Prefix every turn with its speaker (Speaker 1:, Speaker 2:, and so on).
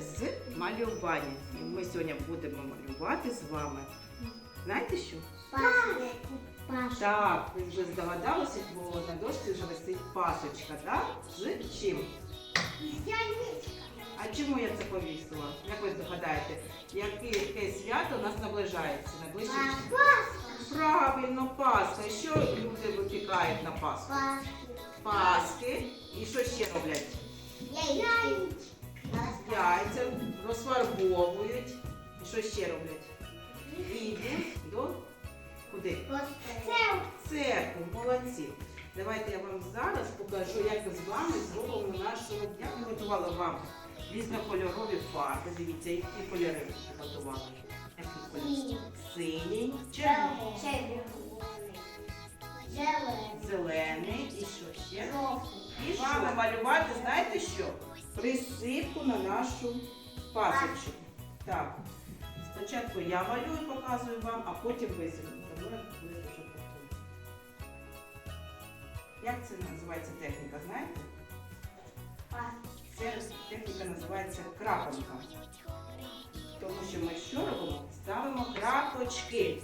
Speaker 1: з малювання. І ми сьогодні будемо малювати з вами. Знаєте що?
Speaker 2: Паша.
Speaker 1: Так, ви вже здогадалися, бо на дошці вже висить пасочка, так? З чим? А чому я це повісила? Як ви здогадаєте, яке, яке свято у нас наближається? Найближче число? Правильно, Пасха. І що люди випікають на Пасху? Паски. І що ще роблять? Яйця розфарбовують. І що ще роблять? І йдуть до куди? В церкву, молодці. Давайте я вам зараз покажу, як ми з вами зробимо нашу, як ми готували вам різнокольорові фарби. Дивіться, які кольори готували. Синій, червоний, зелений і що ще? І вами малювати, знаєте що? Присипку на нашу пасочку. Так. Спочатку я малюю, показую вам, а потім ви зі мною вже повторювати. Як це називається техніка, знаєте? Ця техніка називається крапанка. Тому що ми що робимо? Ставимо крапочки.